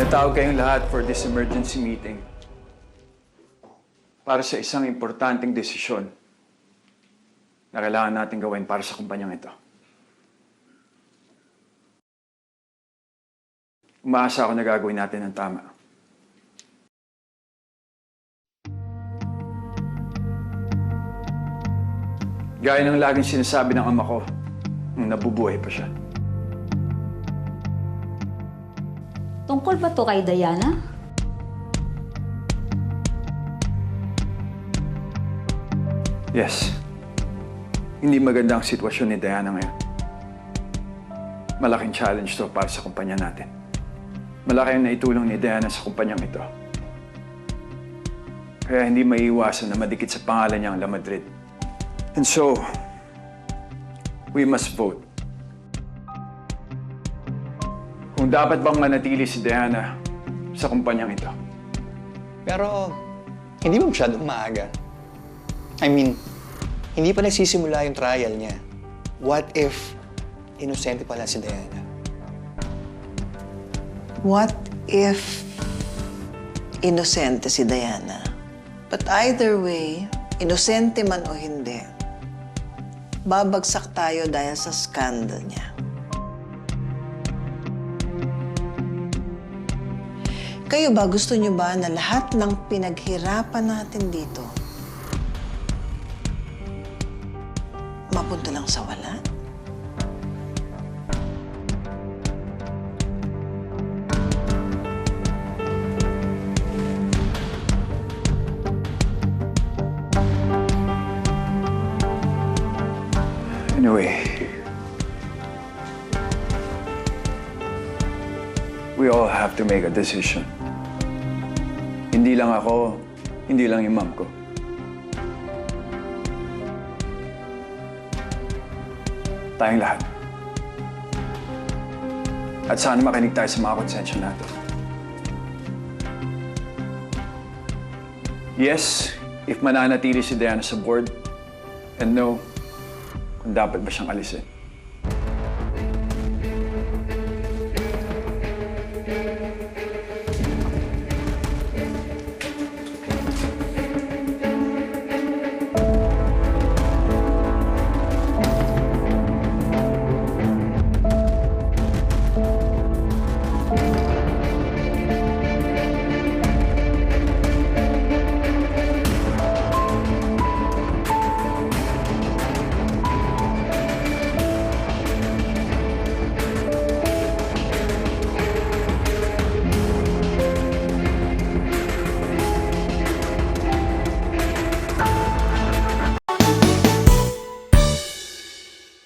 Pinatawag kayong lahat for this emergency meeting para sa isang importanteng desisyon na kailangan natin gawin para sa kumpanyang ito. Umaasa ako na gagawin natin ang tama. Gaya ng laging sinasabi ng ama ko nabubuhay pa siya. Tungkol ba to kay Diana? Yes. Hindi maganda ang sitwasyon ni Diana ngayon. Malaking challenge to para sa kumpanya natin. Malaki ang naitulong ni Diana sa kumpanyang ito. Kaya hindi maiiwasan na madikit sa pangalan niya ang La Madrid. And so, we must vote. Kung dapat bang manatili si Diana sa kumpanyang ito. Pero, hindi ba masyadong maaga? I mean, hindi pa nagsisimula yung trial niya. What if inosente pala si Diana? What if inosente si Diana? But either way, inosente man o hindi, babagsak tayo dahil sa scandal niya. Kayo ba, gusto niyo ba na lahat ng pinaghirapan natin dito mapunta lang sa wala? Anyway, we all have to make a decision. Hindi lang ako, hindi lang yung mom ko. Tayong lahat. At sana makinig tayo sa mga konsensya natin. Yes, if mananatili si Diana sa board, and no, kung dapat ba siyang alisin.